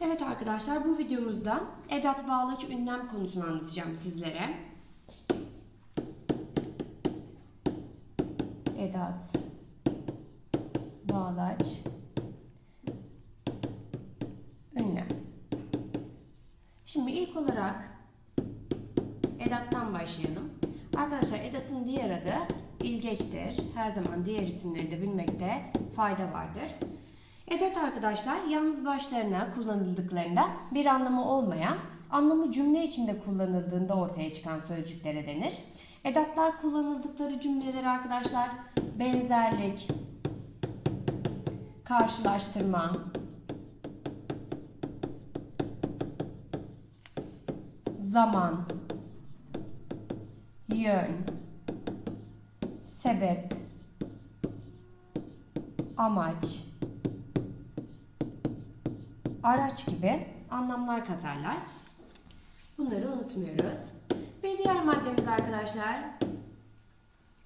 Evet arkadaşlar bu videomuzda edat bağlaç ünlem konusunu anlatacağım sizlere. Edat bağlaç ünlem. Şimdi ilk olarak edattan başlayalım. Arkadaşlar edatın diğer adı ilgeçtir. Her zaman diğer isimleri de bilmekte fayda vardır. Edat arkadaşlar yalnız başlarına kullanıldıklarında bir anlamı olmayan, anlamı cümle içinde kullanıldığında ortaya çıkan sözcüklere denir. Edatlar kullanıldıkları cümleler arkadaşlar benzerlik, karşılaştırma, zaman, yön, sebep, amaç, araç gibi anlamlar katarlar. Bunları unutmuyoruz. Bir diğer maddemiz arkadaşlar.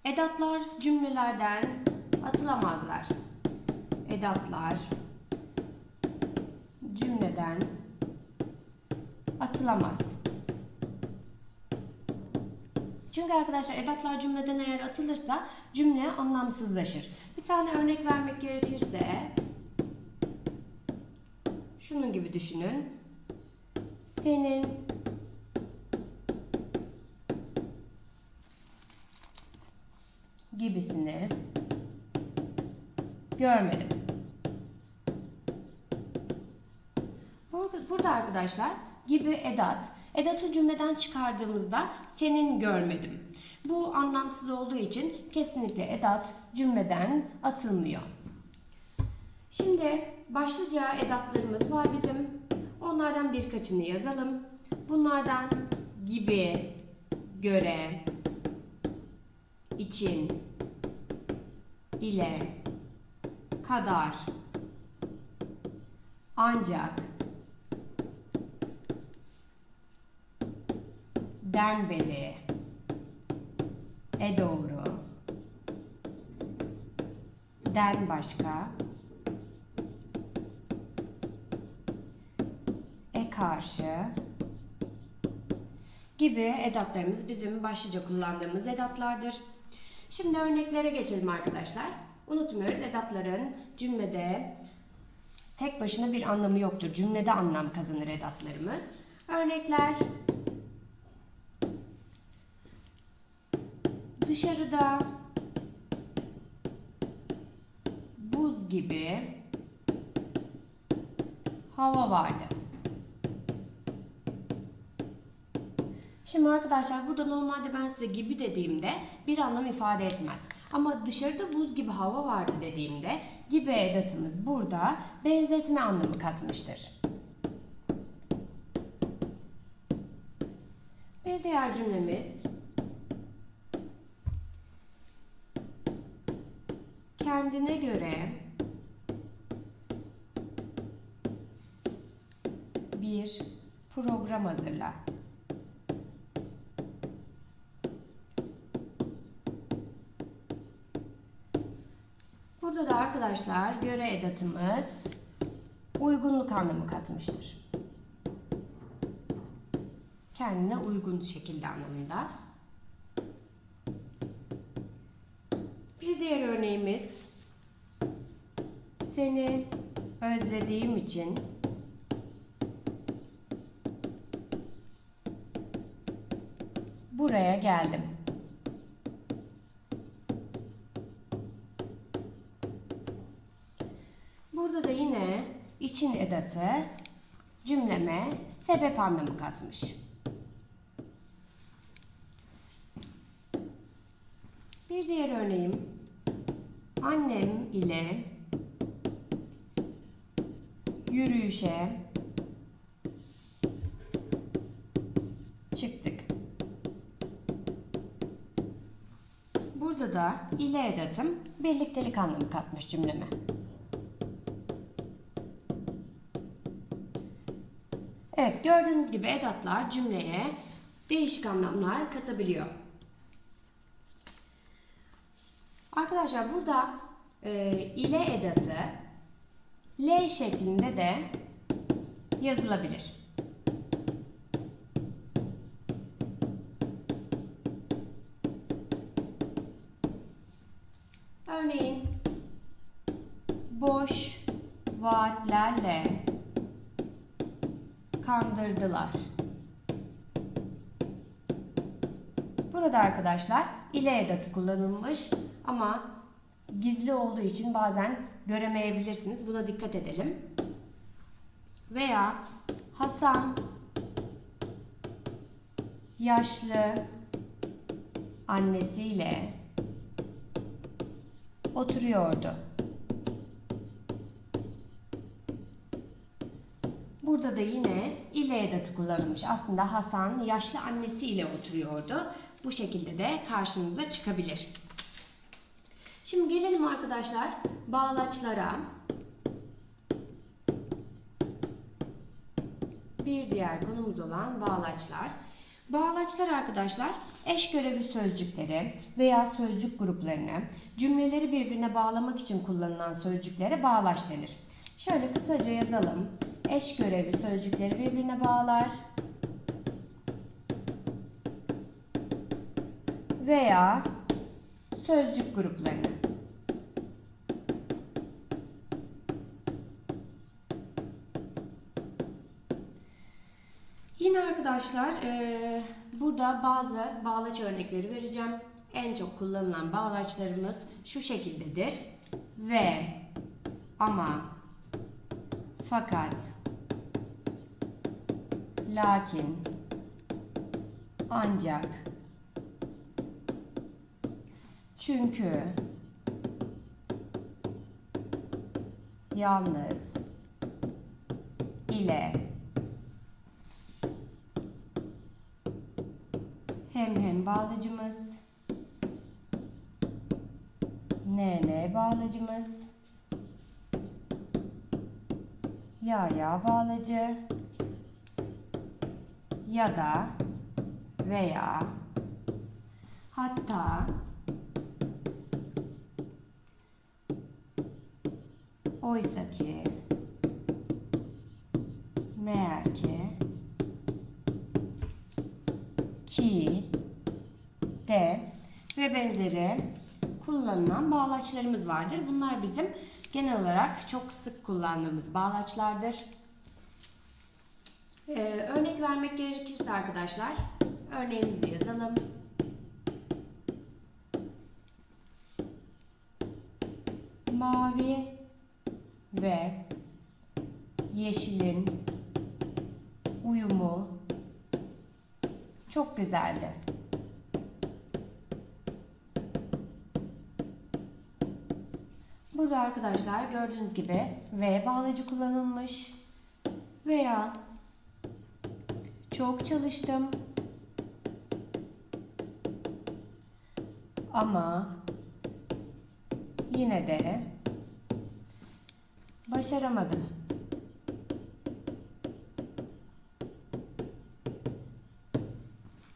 Edatlar cümlelerden atılamazlar. Edatlar cümleden atılamaz. Çünkü arkadaşlar edatlar cümleden eğer atılırsa cümle anlamsızlaşır. Bir tane örnek vermek gerekirse şunun gibi düşünün. Senin gibisini görmedim. Burada, arkadaşlar gibi edat. Edatı cümleden çıkardığımızda senin görmedim. Bu anlamsız olduğu için kesinlikle edat cümleden atılmıyor. Şimdi başlıca edatlarımız var bizim. Onlardan birkaçını yazalım. Bunlardan gibi, göre, için, ile, kadar, ancak, den beri, e doğru, den başka, karşı gibi edatlarımız bizim başlıca kullandığımız edatlardır. Şimdi örneklere geçelim arkadaşlar. Unutmuyoruz edatların cümlede tek başına bir anlamı yoktur. Cümlede anlam kazanır edatlarımız. Örnekler dışarıda buz gibi hava vardı. Şimdi arkadaşlar burada normalde ben size gibi dediğimde bir anlam ifade etmez. Ama dışarıda buz gibi hava vardı dediğimde gibi edatımız burada benzetme anlamı katmıştır. Bir diğer cümlemiz kendine göre bir program hazırla. Burada da arkadaşlar göre edatımız uygunluk anlamı katmıştır. Kendine uygun şekilde anlamında. Bir diğer örneğimiz seni özlediğim için buraya geldim. Burada da yine için edatı cümleme sebep anlamı katmış. Bir diğer örneğim annem ile yürüyüşe çıktık. Burada da ile edatım birliktelik anlamı katmış cümleme. Evet gördüğünüz gibi edatlar cümleye değişik anlamlar katabiliyor. Arkadaşlar burada e, ile edatı L şeklinde de yazılabilir. Kandırdılar. Burada arkadaşlar ile edatı kullanılmış ama gizli olduğu için bazen göremeyebilirsiniz. Buna dikkat edelim. Veya Hasan yaşlı annesiyle oturuyordu. Burada da yine ile edatı kullanılmış. Aslında Hasan yaşlı annesiyle oturuyordu. Bu şekilde de karşınıza çıkabilir. Şimdi gelelim arkadaşlar bağlaçlara. Bir diğer konumuz olan bağlaçlar. Bağlaçlar arkadaşlar eş görevi sözcükleri veya sözcük gruplarını cümleleri birbirine bağlamak için kullanılan sözcüklere bağlaç denir. Şöyle kısaca yazalım. Eş görevi sözcükleri birbirine bağlar. Veya sözcük gruplarını. Yine arkadaşlar eee, burada bazı bağlaç örnekleri vereceğim. En çok kullanılan bağlaçlarımız şu şekildedir. Ve, ama, fakat, lakin, ancak, çünkü, yalnız, ile, hem hem bağlacımız, NN bağlacımız, ya ya bağlacı ya da veya hatta oysa ki meğer ki ki de ve benzeri kullanılan bağlaçlarımız vardır. Bunlar bizim genel olarak çok sık kullandığımız bağlaçlardır. Ee, örnek vermek gerekirse arkadaşlar, örneğimizi yazalım. Mavi ve yeşilin uyumu çok güzeldi. Burada arkadaşlar gördüğünüz gibi V bağlacı kullanılmış veya çok çalıştım ama yine de başaramadım.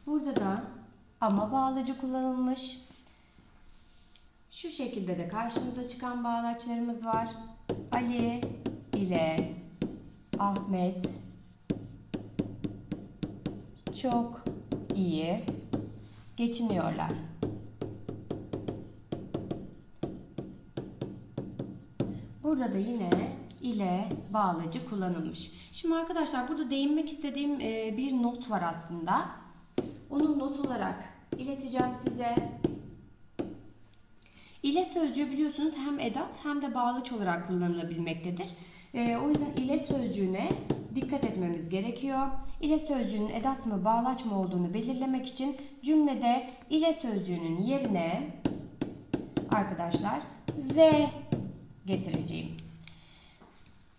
Burada da ama bağlacı kullanılmış. Şu şekilde de karşımıza çıkan bağlaçlarımız var. Ali ile Ahmet çok iyi geçiniyorlar. Burada da yine ile bağlacı kullanılmış. Şimdi arkadaşlar burada değinmek istediğim e, bir not var aslında. Onun not olarak ileteceğim size. İle sözcüğü biliyorsunuz hem edat hem de bağlaç olarak kullanılabilmektedir. Ee, o yüzden ile sözcüğüne dikkat etmemiz gerekiyor. İle sözcüğünün edat mı bağlaç mı olduğunu belirlemek için cümlede ile sözcüğünün yerine arkadaşlar ve getireceğim.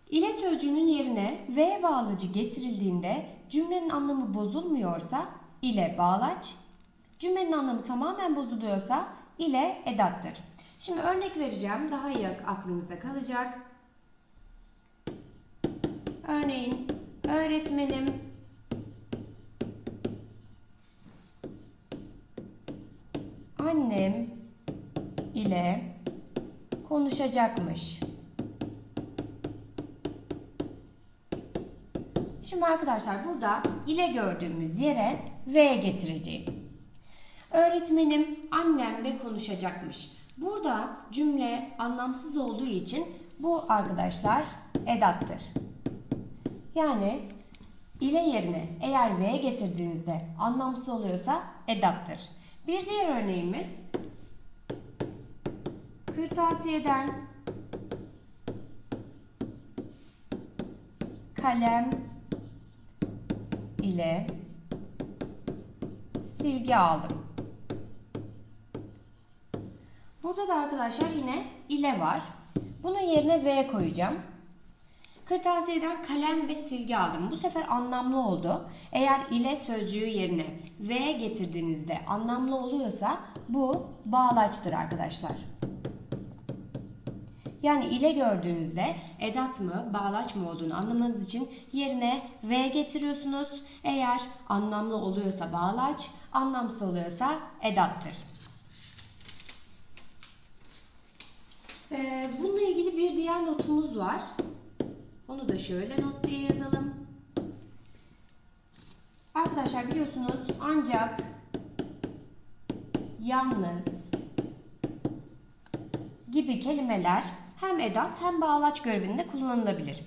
İle sözcüğünün yerine ve bağlacı getirildiğinde cümlenin anlamı bozulmuyorsa ile bağlaç, cümlenin anlamı tamamen bozuluyorsa ile edattır. Şimdi örnek vereceğim. Daha iyi aklınızda kalacak. Örneğin öğretmenim annem ile konuşacakmış. Şimdi arkadaşlar burada ile gördüğümüz yere V getireceğim. Öğretmenim annem ve konuşacakmış. Burada cümle anlamsız olduğu için bu arkadaşlar edattır. Yani ile yerine eğer V getirdiğinizde anlamsız oluyorsa edattır. Bir diğer örneğimiz kırtasiyeden kalem ile silgi aldım. Burada da arkadaşlar yine ile var. Bunun yerine V koyacağım. Kırtasiyeden kalem ve silgi aldım. Bu sefer anlamlı oldu. Eğer ile sözcüğü yerine V getirdiğinizde anlamlı oluyorsa bu bağlaçtır arkadaşlar. Yani ile gördüğünüzde edat mı, bağlaç mı olduğunu anlamanız için yerine V getiriyorsunuz. Eğer anlamlı oluyorsa bağlaç, anlamsız oluyorsa edattır. Ee, bununla ilgili bir diğer notumuz var. Onu da şöyle not yazalım. Arkadaşlar biliyorsunuz ancak yalnız gibi kelimeler hem edat hem bağlaç görevinde kullanılabilir.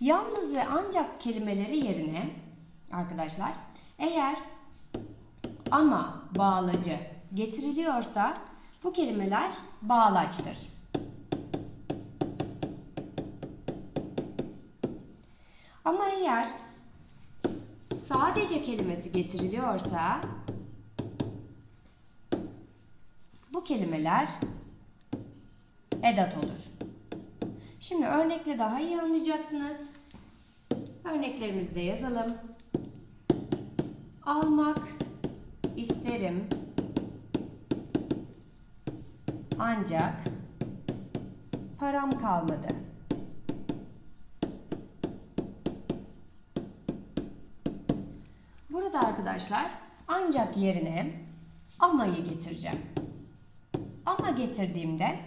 Yalnız ve ancak kelimeleri yerine arkadaşlar eğer ama bağlacı getiriliyorsa bu kelimeler bağlaçtır. Eğer sadece kelimesi getiriliyorsa bu kelimeler edat olur. Şimdi örnekle daha iyi anlayacaksınız. Örneklerimizi de yazalım. Almak isterim. Ancak param kalmadı. Burada arkadaşlar ancak yerine amayı getireceğim. Ama getirdiğimde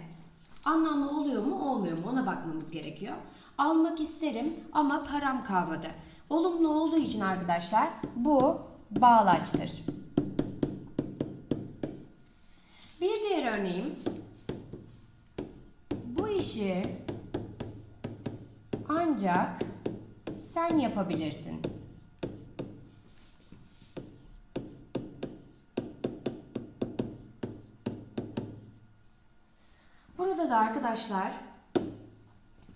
anlamlı oluyor mu olmuyor mu ona bakmamız gerekiyor. Almak isterim ama param kalmadı. Olumlu olduğu için arkadaşlar bu bağlaçtır. Bir diğer örneğim bu işi ancak sen yapabilirsin. Burada da arkadaşlar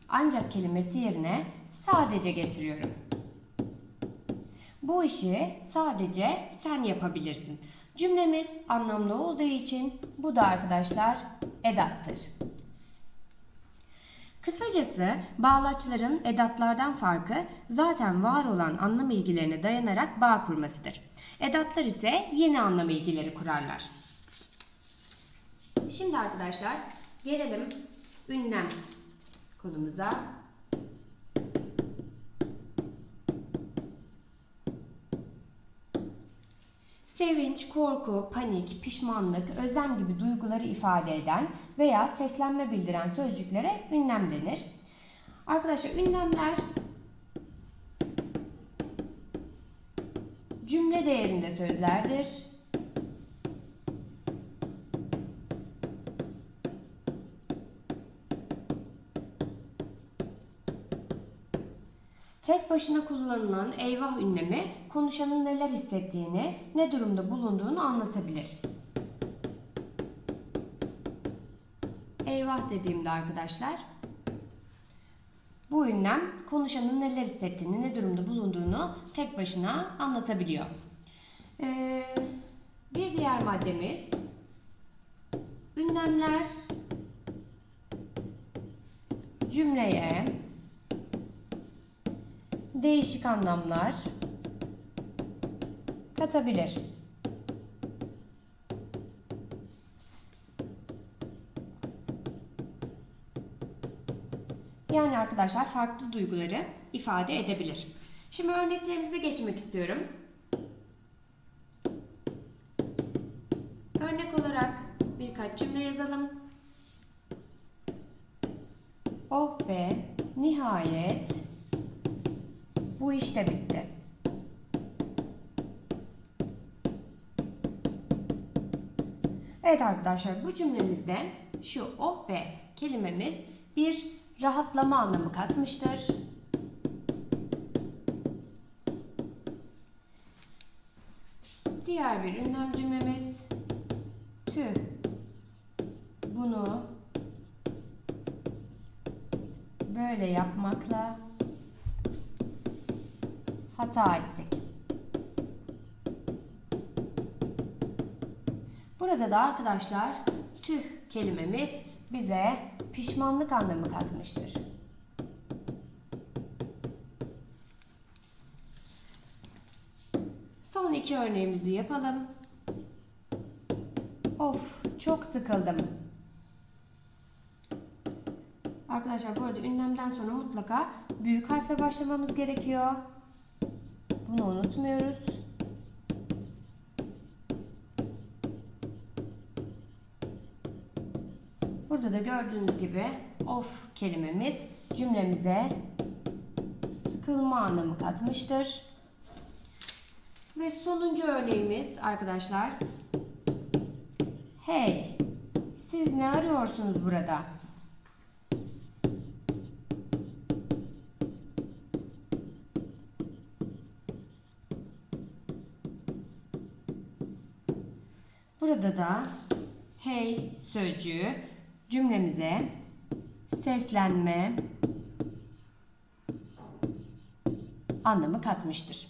ancak kelimesi yerine sadece getiriyorum. Bu işi sadece sen yapabilirsin. Cümlemiz anlamlı olduğu için bu da arkadaşlar edattır. Kısacası bağlaçların edatlardan farkı zaten var olan anlam ilgilerine dayanarak bağ kurmasıdır. Edatlar ise yeni anlam ilgileri kurarlar. Şimdi arkadaşlar gelelim ünlem konumuza. Sevinç, korku, panik, pişmanlık, özlem gibi duyguları ifade eden veya seslenme bildiren sözcüklere ünlem denir. Arkadaşlar ünlemler cümle değerinde sözlerdir. Tek başına kullanılan eyvah ünlemi konuşanın neler hissettiğini, ne durumda bulunduğunu anlatabilir. Eyvah dediğimde arkadaşlar bu ünlem konuşanın neler hissettiğini, ne durumda bulunduğunu tek başına anlatabiliyor. Ee, bir diğer maddemiz ünlemler cümleye değişik anlamlar katabilir. Yani arkadaşlar farklı duyguları ifade edebilir. Şimdi örneklerimize geçmek istiyorum. Örnek olarak birkaç cümle yazalım. Oh be, nihayet Bu iş de bitti. Evet arkadaşlar bu cümlemizde şu oh be kelimemiz bir rahatlama anlamı katmıştır. Diğer bir ünlem cümlemiz tüh bunu böyle yapmakla hata ettik. Burada da arkadaşlar tüh kelimemiz bize pişmanlık anlamı katmıştır. Son iki örneğimizi yapalım. Of çok sıkıldım. Arkadaşlar bu arada ünlemden sonra mutlaka büyük harfle başlamamız gerekiyor. Bunu unutmuyoruz. Burada da gördüğünüz gibi of kelimemiz cümlemize sıkılma anlamı katmıştır. Ve sonuncu örneğimiz arkadaşlar. Hey, siz ne arıyorsunuz burada? Burada da hey sözcüğü cümlemize seslenme anlamı katmıştır.